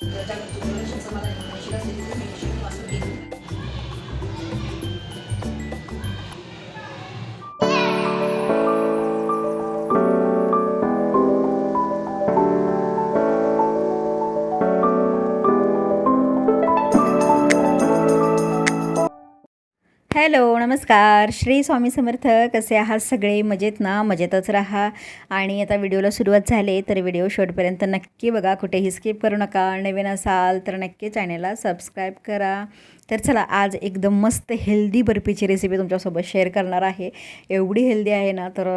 जागतिक जनरेशन समाधान हॅलो नमस्कार. श्री स्वामी समर्थ. कसे आहात सगळे? मजेत ना? मजेतच राहा. आणि आता व्हिडिओला सुरुवात झाली तर व्हिडिओ शेवटपर्यंत नक्की बघा. कुठेही स्किप करू नका. नवीन असाल तर नक्की चॅनेलला सबस्क्राईब करा. तर चला आज एकदम मस्त हेल्दी बर्फीची रेसिपी तुमच्यासोबत शेअर करणार आहे. एवढी हेल्दी आहे ना तर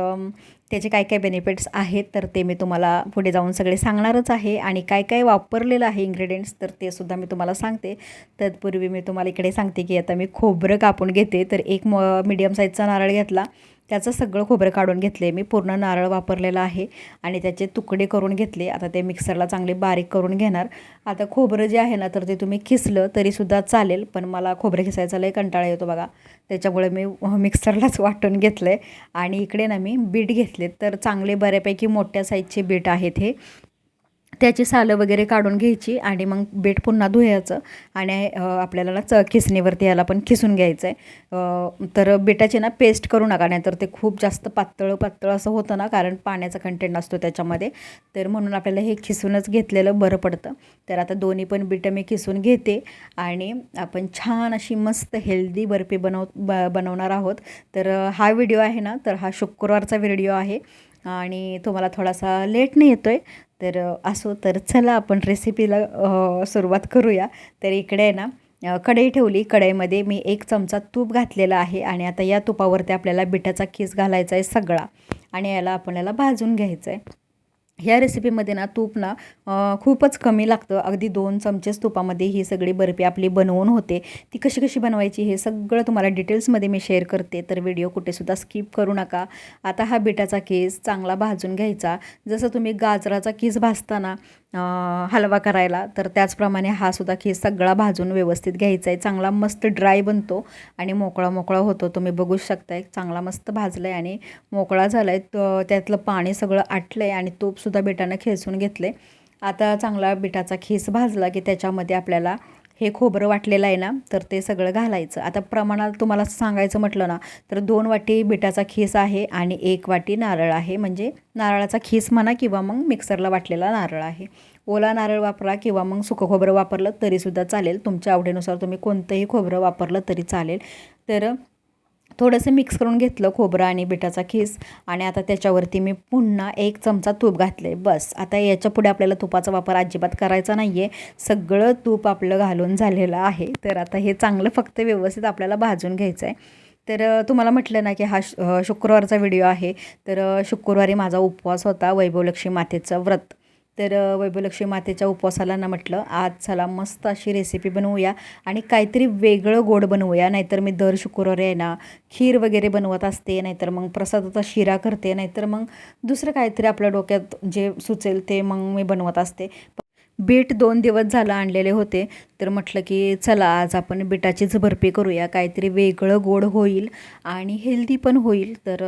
त्याचे काय काय बेनिफिट्स आहेत तर ते मी तुम्हाला पुढे जाऊन सगळे सांगणारच आहे. आणि काय काय वापरलेलं आहे इन्ग्रेडियंट्स तर ते सुद्धा मी तुम्हाला सांगते. तत्पूर्वी मी तुम्हाला इकडे सांगते की आता मी खोबरं कापून घेते. तर एक म मीडियम साईजचा नारळ घेतला. त्याचं सगळं खोबरं काढून घेतले. मी पूर्ण नारळ वापरलेला आहे आणि त्याचे तुकडे करून घेतले. आता ते मिक्सरला चांगले बारीक करून घेणार. आता खोबरं जे आहे ना तर ते तुम्ही खिसलं तरीसुद्धा चालेल पण मला खोबरं खिसायचा लय कंटाळा येतो बघा. त्याच्यामुळे मी मिक्सरलाच वाटून घेतलं आहे आणि इकडे ना मी बीट घेतले तर चांगले बऱ्यापैकी मोठ्या साईजचे बीट आहेत हे. त्याची सालं वगैरे काढून घ्यायची आणि मग बेट पुन्हा धुयाचं आणि आपल्याला ना च खिसणीवरती याला पण खिसून घ्यायचं आहे तर बेटाची ना पेस्ट करू नका नाहीतर ते खूप जास्त पातळ पातळ असं होतं ना कारण पाण्याचा कंटेंट असतो त्याच्यामध्ये. तर म्हणून आपल्याला हे खिसूनच घेतलेलं बरं पडतं. तर आता दोन्ही पण बिटं मी खिसून घेते आणि आपण छान अशी मस्त हेल्दी बर्फी बनव ब बनवणार आहोत. तर हा व्हिडिओ आहे ना तर हा शुक्रवारचा व्हिडिओ आहे आणि तुम्हाला थोडासा लेट नाही येतो आहे तर असो तर चला आपण रेसिपीला सुरुवात करूया. तर इकडे आहे ना कढई ठेवली. कढईमध्ये मी एक चमचा तूप घातलेला आहे आणि आता या तुपावरती आपल्याला बिटाचा खीस घालायचा आहे सगळा आणि याला आपल्याला भाजून घ्यायचं आहे ह्या रेसिपीमध्ये ना तूप ना खूपच कमी लागतं. अगदी दोन चमचेच तुपामध्ये ही सगळी बर्फी आपली बनवून होते. ती कशी कशी बनवायची हे सगळं तुम्हाला डिटेल्समध्ये मी शेअर करते. तर व्हिडिओ कुठेसुद्धा स्किप करू नका. आता हा बिटाचा केस चांगला भाजून घ्यायचा. जसं तुम्ही गाजराचा केस भाजताना हलवा करायला तर त्याचप्रमाणे हा सुद्धा खीस सगळा भाजून व्यवस्थित घ्यायचा आहे. चांगला मस्त ड्राय बनतो आणि मोकळा मोकळा होतो. तुम्ही बघू शकताय चांगला मस्त भाजला आहे आणि मोकळा झाला आहे त्यातलं पाणी सगळं आटलं आहे आणि तूपसुद्धा बिटानं खेचून घेतलं आहे आता चांगला बिटाचा खीस भाजला की त्याच्यामध्ये आपल्याला हे खोबरं वाटलेलं आहे ना तर ते सगळं घालायचं. आता प्रमाणात तुम्हाला सांगायचं म्हटलं ना तर दोन वाटी बिटाचा खीस आहे आणि एक वाटी नारळ आहे. म्हणजे नारळाचा खीस म्हणा किंवा मग मिक्सरला वाटलेला नारळ आहे. ओला नारळ वापरा किंवा मग सुकं खोबरं वापरलं तरीसुद्धा चालेल. तुमच्या आवडीनुसार तुम्ही कोणतंही खोबरं वापरलं तरी चालेल. तर थोडंसं मिक्स करून घेतलं खोबरं आणि बिटाचा खीस. आणि आता त्याच्यावरती मी पुन्हा एक चमचा तूप घातले बस. आता याच्यापुढे आपल्याला तुपाचा वापर अजिबात करायचा नाही आहे सगळं तूप आपलं घालून झालेलं आहे. तर आता हे चांगलं फक्त व्यवस्थित आपल्याला भाजून घ्यायचं आहे तर तुम्हाला म्हटलं ना की हा श शुक्रवारचा व्हिडिओ आहे. तर शुक्रवारी माझा उपवास होता वैभवलक्ष्मी मातेचं व्रत. तर वैभवलक्ष्मी मातेच्या उपवासाला ना म्हटलं आज चला मस्त अशी रेसिपी बनवूया आणि काहीतरी वेगळं गोड बनवूया नाहीतर मी दर शुक्रवारी आहे ना खीर वगैरे बनवत असते नाहीतर मग प्रसादाचा शिरा करते नाहीतर मग दुसरं काहीतरी आपल्या डोक्यात जे सुचेल ते मग मी बनवत असते. बीट दोन दिवस झालं आणलेले होते तर म्हटलं की चला आज आपण बिटाचीच बर्फी करूया काहीतरी वेगळं गोड होईल आणि हेल्दी पण होईल तर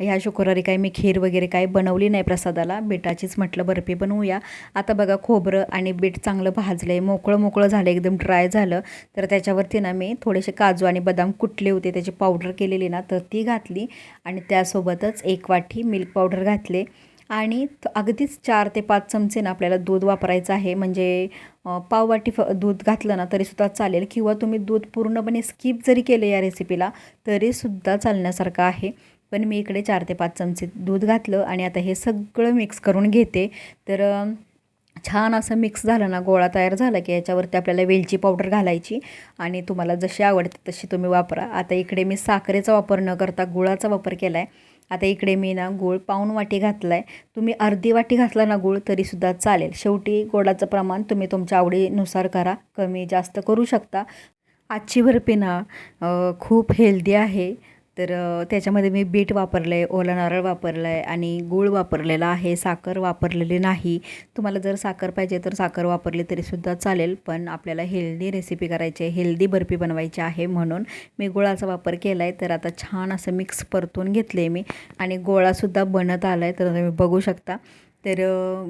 ह्या शुक्रवारी काय मी खीर वगैरे काय बनवली नाही प्रसादाला. बिटाचीच म्हटलं बर्फी बनवूया. आता बघा खोबरं आणि बीट चांगलं भाजलं आहे मोकळं मोकळं झालं एकदम ड्राय झालं. तर त्याच्यावरती ना मी थोडेसे काजू आणि बदाम कुटले होते. त्याची पावडर केलेली ना तर ती घातली. आणि त्यासोबतच एक वाटी मिल्क पावडर घातले. आणि अगदीच चार ते पाच चमचे ना आपल्याला दूध वापरायचं आहे. म्हणजे पाववाटी फ दूध घातलं ना तरीसुद्धा चालेल. किंवा तुम्ही दूध पूर्णपणे स्किप जरी केलं या रेसिपीला तरीसुद्धा चालण्यासारखं आहे. पण मी इकडे चार ते पाच चमचे दूध घातलं आणि आता हे सगळं मिक्स करून घेते. तर छान असं मिक्स झालं ना गोळा तयार झाला की याच्यावरती आपल्याला वेलची पावडर घालायची आणि तुम्हाला जशी आवडते तशी तुम्ही वापरा. आता इकडे मी साखरेचा वापर न करता गुळाचा वापर केला आहे आता इकडे मी ना गूळ पाऊण वाटी घातला आहे तुम्ही अर्धी वाटी घातला ना गूळ तरीसुद्धा चालेल. शेवटी गोडाचं प्रमाण तुम्ही तुमच्या आवडीनुसार करा. कमी जास्त करू शकता. आजची बर्फी ना खूप हेल्दी आहे. तर त्याच्यामध्ये मी बीट वापरलं आहे ओला नारळ वापरलं आहे आणि गूळ वापरलेला आहे. साखर वापरलेली नाही. तुम्हाला जर साखर पाहिजे तर साखर वापरली तरीसुद्धा चालेल पण आपल्याला हेल्दी रेसिपी करायची आहे. हेल्दी बर्फी बनवायची आहे म्हणून मी गुळाचा वापर केला आहे तर आता छान असं मिक्स परतून घेतले मी आणि गोळासुद्धा बनत आला आहे तर तुम्ही बघू शकता. तर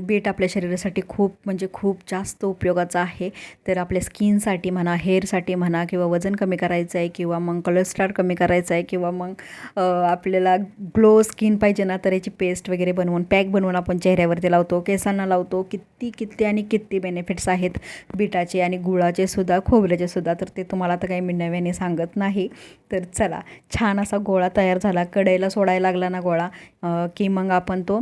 बीट आपल्या शरीरासाठी खूप म्हणजे खूप जास्त उपयोगाचं आहे. तर आपल्या स्किनसाठी म्हणा हेअरसाठी म्हणा किंवा वजन कमी करायचं आहे किंवा मग कोलेस्ट्रॉल कमी करायचं आहे किंवा मग आपल्याला ग्लो स्किन पाहिजे ना तर याची पेस्ट वगैरे बनवून पॅक बनवून आपण चेहऱ्यावरती लावतो केसांना लावतो. किती किती आणि किती बेनिफिट्स आहेत बीटाचे आणि गुळाचे सुद्धा खोबऱ्याचे सुद्धा तर ते तुम्हाला आता काही मी नव्याने सांगत नाही. तर चला छान असा गोळा तयार झाला कढईला सोडायला लागला ना गोळा की मग आपण तो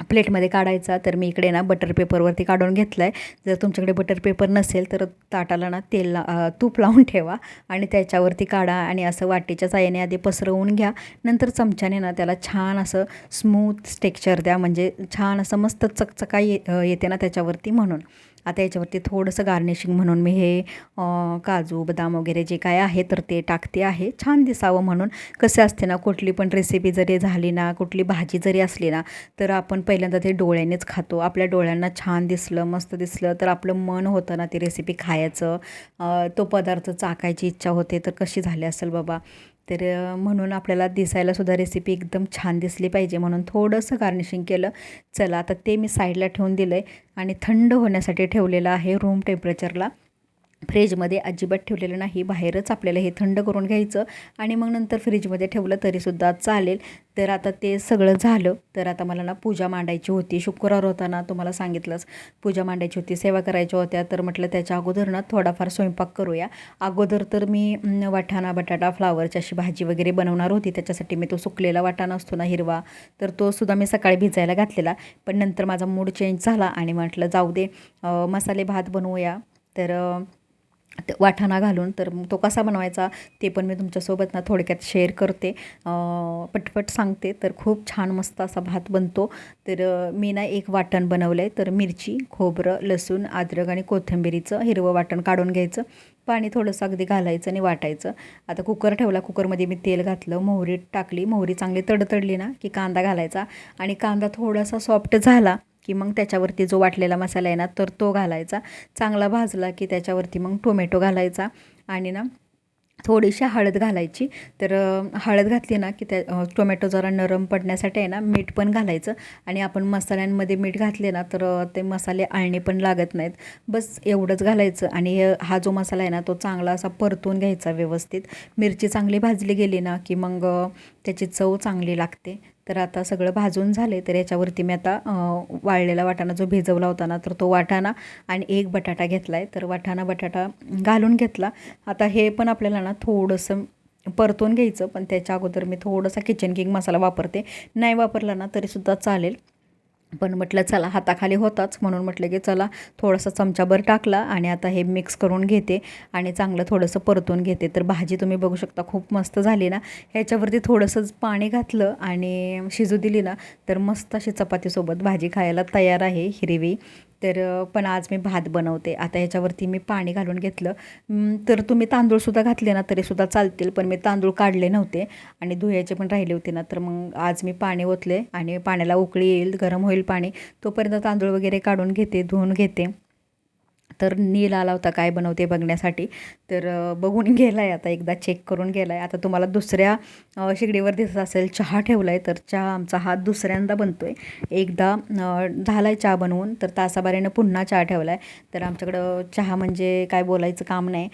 प्लेटमध्ये काढायचा. तर मी इकडे ना बटर पेपरवरती काढून घेतला आहे जर तुमच्याकडे बटर पेपर नसेल तर ताटाला ना तेल ला तूप लावून ठेवा आणि त्याच्यावरती काढा आणि असं वाटीच्या साह्याने आधी पसरवून घ्या. नंतर चमच्याने ना त्याला छान असं स्मूथ टेक्स्चर द्या. म्हणजे छान असं मस्त चकचका ये येते ना त्याच्यावरती म्हणून. आता याच्यावरती थोडंसं गार्निशिंग म्हणून मी हे काजू बदाम वगैरे जे काय आहे तर ते टाकते आहे. छान दिसावं म्हणून. कसे असते ना कुठली पण रेसिपी जरी झाली ना कुठली भाजी जरी असली ना तर आपण पहिल्यांदा ते डोळ्यानेच खातो. आपल्या डोळ्यांना छान दिसलं मस्त दिसलं तर आपलं मन होतं ना ती रेसिपी खायचं. तो पदार्थ चाकायची इच्छा होते तर कशी झाली असेल बाबा? तर म्हणून आपल्याला दिसायला सुद्धा रेसिपी एकदम छान दिसली पाहिजे म्हणून थोडंसं गार्निशिंग केलं. चला आता ते मी साईडला ठेवून दिलं आहे आणि थंड होण्यासाठी ठेवलेलं आहे रूम टेम्परेचरला फ्रीजमध्ये अजिबात ठेवलेलं नाही. बाहेरच आपल्याला हे थंड करून घ्यायचं आणि मग नंतर फ्रीजमध्ये ठेवलं तरीसुद्धा चालेल. तर आता ते सगळं झालं. तर आता मला ना पूजा मांडायची होती. शुक्रवार होता ना तुम्हाला सांगितलंच. पूजा मांडायची होती सेवा करायच्या होत्या. तर म्हटलं त्याच्या अगोदर ना थोडाफार स्वयंपाक करूया. अगोदर तर मी वाटाणा बटाटा फ्लावरची अशी भाजी वगैरे बनवणार होती. त्याच्यासाठी मी तो सुकलेला वाटाणा असतो ना हिरवा तर तो सुद्धा मी सकाळी भिजायला घातलेला. पण नंतर माझा मूड चेंज झाला आणि म्हटलं जाऊ दे मसाले भात बनवूया. तर वाटाणा घालून तर तो कसा बनवायचा ते पण मी तुमच्यासोबत ना थोडक्यात शेअर करते. पटपट सांगते. तर खूप छान मस्त असा भात बनतो. तर मी ना एक वाटण बनवलं आहे तर मिरची खोबरं लसूण अद्रक आणि कोथिंबिरीचं हिरवं वाटण काढून घ्यायचं. पाणी थोडंसं अगदी घालायचं आणि वाटायचं. आता कुकर ठेवला. कुकरमध्ये मी तेल घातलं. मोहरी टाकली. मोहरी चांगली तडतडली ना की कांदा घालायचा. आणि कांदा थोडासा सॉफ्ट झाला की मग त्याच्यावरती जो वाटलेला मसाला आहे ना तर तो घालायचा. चांगला भाजला की त्याच्यावरती मग टोमॅटो घालायचा आणि ना थोडीशी हळद घालायची. तर हळद घातली ना की त्या टोमॅटो जरा नरम पडण्यासाठी आहे ना मीठ पण घालायचं आणि आपण मसाल्यांमध्ये मीठ घातले ना तर ते मसाले आळणे पण लागत नाहीत. बस एवढंच घालायचं आणि हा जो मसाला आहे ना तो चांगला असा परतून घ्यायचा व्यवस्थित. मिरची चांगली भाजली गेली ना की मग त्याची चव चांगली लागते. तर आता सगळं भाजून झाले तर याच्यावरती मी आता वाळलेला वाटाणा जो भिजवला होता ना तर तो वाटाणा आणि एक बटाटा घेतला आहे तर वाटाणा बटाटा घालून घेतला. आता हे पण आपल्याला ना थोडंसं परतून घ्यायचं पण त्याच्या अगोदर मी थोडासा किचन किंग मसाला वापरते. नाही वापरला ना तरीसुद्धा चालेल. पण म्हटलं चला हाताखाली होताच. म्हणून म्हटलं की चला थोडासा चमचाभर टाकला आणि आता हे मिक्स करून घेते आणि चांगलं थोडंसं परतून घेते. तर भाजी तुम्ही बघू शकता खूप मस्त झाली ना. ह्याच्यावरती थोडंसंच पाणी घातलं आणि शिजू दिली ना तर मस्त अशी चपातीसोबत भाजी खायला तयार आहे हिरवी. तर पण आज मी भात बनवते. आता ह्याच्यावरती मी पाणी घालून घेतलं. तर तुम्ही तांदूळसुद्धा घातले ना तरीसुद्धा चालतील पण मी तांदूळ काढले नव्हते आणि धुयाचे पण राहिले होते ना तर मग आज मी पाणी ओतले आणि पाण्याला उकळी येईल गरम होईल पाणी. तोपर्यंत तांदूळ वगैरे काढून घेते धुवून घेते. तर नील आला होता काय बनवते बघण्यासाठी. तर बघून गेला आहे आता एकदा चेक करून गेला आहे आता तुम्हाला दुसऱ्या शेगडीवर दिसत असेल चहा ठेवला आहे तर चहा आमचा हा दुसऱ्यांदा बनतो आहे एकदा झाला आहे चहा बनवून तर तासाभराने पुन्हा चहा ठेवला आहे तर आमच्याकडं चहा म्हणजे काय बोलायचं काम नाही.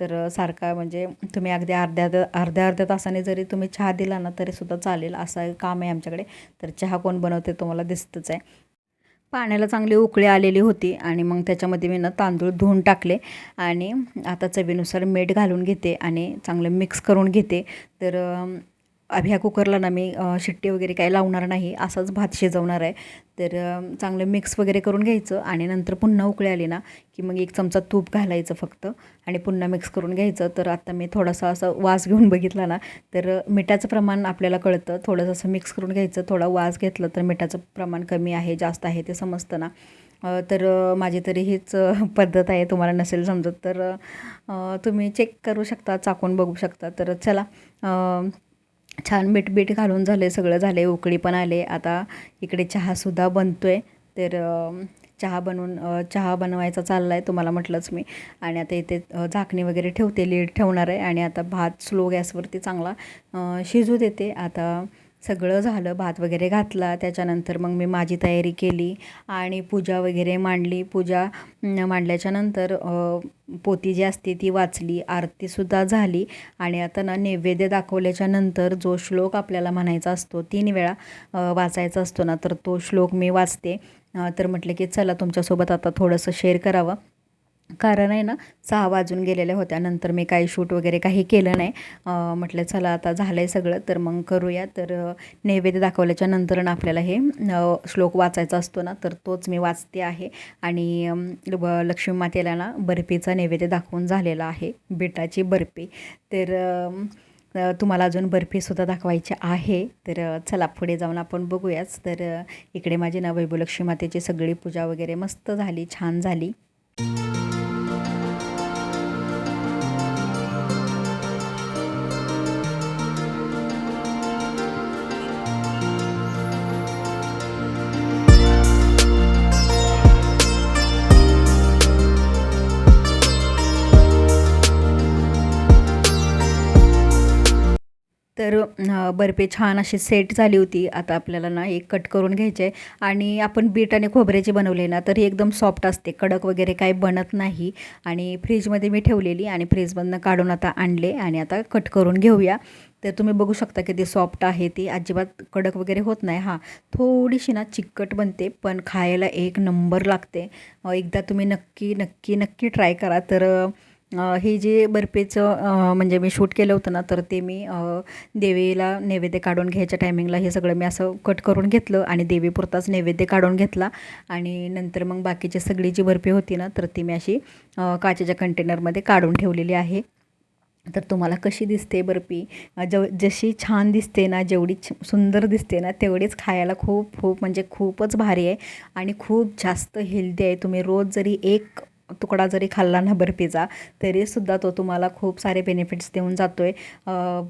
तर सारखा म्हणजे तुम्ही अगदी अर्ध्या अर्ध्या अर्ध्या तासाने जरी तुम्ही चहा दिला ना तरीसुद्धा चालेल. असं काम आहे आमच्याकडे. तर चहा कोण बनवते तुम्हाला दिसतंच आहे. पाण्याला चांगली उकळी आलेली होती आणि मग त्याच्यामध्ये मी ना तांदूळ धुवून टाकले आणि आता चवीनुसार मीठ घालून घेते आणि चांगलं मिक्स करून घेते. तर ह्या कुकरला ना मी शिट्टी वगैरे काही लावणार नाही असाच भात शिजवणार आहे. तर चांगलं मिक्स वगैरे करून घ्यायचं आणि नंतर पुन्हा उकळी आली ना की मग एक चमचा तूप घालायचं फक्त आणि पुन्हा मिक्स करून घ्यायचं. तर आता मी थोडासा असं वास घेऊन बघितला ना तर मिठाचं प्रमाण आपल्याला कळतं. थोडंसं असं मिक्स करून घ्यायचं. थोडा वास घेतलं तर मिठाचं प्रमाण कमी आहे जास्त आहे ते समजतं ना. तर माझी तरी हीच पद्धत आहे. तुम्हाला नसेल समजत तर तुम्ही चेक करू शकता चाकून बघू शकता. तर चला छान मीठ बीठ घालून झाले सगळं झाले उकळी पण आले. आता इकडे चहासुद्धा बनतो आहे तर चहा बनवून चहा बनवायचा चालला आहे तुम्हाला म्हटलंच मी. आणि आता इथे झाकणी वगैरे ठेवते लीड ठेवणार आहे. आणि आता भात स्लो गॅसवरती चांगला शिजू देते. आता सगळं झालं भात वगैरे घातला. त्याच्यानंतर मग मी माझी तयारी केली आणि पूजा वगैरे मांडली. पूजा मांडल्याच्यानंतर पोती जी असते ती वाचली. आरतीसुद्धा झाली आणि आता ना नैवेद्य दाखवल्याच्या नंतर जो श्लोक आपल्याला म्हणायचा असतो तीन वेळा वाचायचा असतो ना तर तो श्लोक मी वाचते. तर म्हटलं की चला तुमच्यासोबत आता थोडंसं शेअर करावं. कारण आहे ना सहा वाजून गेलेल्या होत्या. नंतर मी काही शूट वगैरे काही केलं नाही. म्हटलं चला आता झालं आहे सगळं तर मग करूया. तर नैवेद्य दाखवल्याच्या नंतर ना आपल्याला हे श्लोक वाचायचा असतो ना तर तोच मी वाचते आहे. आणि लक्ष्मी मातेला ना बर्फीचा नैवेद्य दाखवून झालेला आहे. बेटाची बर्फी. तर तुम्हाला अजून बर्फीसुद्धा दाखवायची आहे. तर चला पुढे जाऊन आपण बघूयाच. तर इकडे माझी ना वैभवलक्ष्मी मातेची सगळी पूजा वगैरे मस्त झाली छान झाली. तर बर्फी छान अशी सेट झाली होती. आता आपल्याला ना एक कट करून घ्यायचे आहे आणि आपण बीट आणि खोबऱ्याची बनवले ना तर ही एकदम सॉफ्ट असते. कडक वगैरे काही बनत नाही. आणि फ्रीजमध्ये मी ठेवलेली आणि फ्रीजमधनं काढून आता आणले आणि आता कट करून घेऊया. तर तुम्ही बघू शकता किती सॉफ्ट आहे ती. अजिबात कडक वगैरे होत नाही. हां थोडीशी ना चिकट बनते पण खायला एक नंबर लागते. एकदा तुम्ही नक्की नक्की नक्की ट्राय करा. तर हे जे बर्फीचं म्हणजे मी शूट केलं होतं ना तर ते मी देवीला नैवेद्य काढून घ्यायच्या टायमिंगला हे सगळं मी असं कट करून घेतलं आणि देवीपुरताच नैवेद्य काढून घेतला. आणि नंतर मग बाकीची सगळी जी बर्फी होती ना तर ती मी अशी काचेच्या कंटेनरमध्ये काढून ठेवलेली आहे. तर तुम्हाला कशी दिसते बर्फी? जव ज जशी छान दिसते ना जेवढी छ सुंदर दिसते ना तेवढीच खायला खूप खूप म्हणजे खूपच भारी आहे. आणि खूप जास्त हेल्दी आहे. तुम्ही रोज जरी एक तुकडा जरी खाल्ला ना बर्फीचा तरीसुद्धा तो तुम्हाला खूप सारे बेनिफिट्स देऊन जातो आहे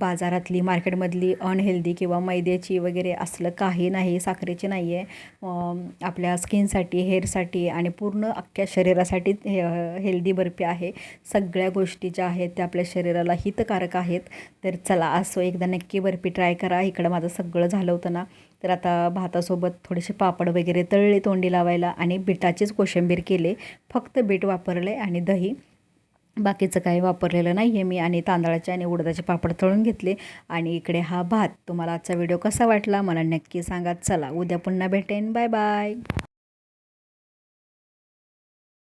बाजारातली मार्केटमधली अनहेल्दी किंवा मैद्याची वगैरे असलं काही नाही साखरेची नाही आहे आपल्या स्किनसाठी हेअरसाठी आणि पूर्ण अख्ख्या शरीरासाठी हेल्दी बर्फी आहे. सगळ्या गोष्टी ज्या आहेत त्या आपल्या शरीराला हितकारक आहेत. तर चला असो एकदा नक्की बर्फी ट्राय करा. इकडं माझं सगळं झालं होतं ना. तर आता भातासोबत थोडेसे पापड वगैरे तळले तोंडी लावायला आणि बिटाचीच कोशिंबीर केले. फक्त बीट वापरले आणि दही. बाकीचं काही वापरलेलं नाही आहे मी आणि तांदळाचे आणि उडदाचे पापड तळून घेतले. आणि इकडे हा भात. तुम्हाला आजचा व्हिडिओ कसा वाटला? मला नक्की सांगा. चला उद्या पुन्हा भेटेन. Bye bye.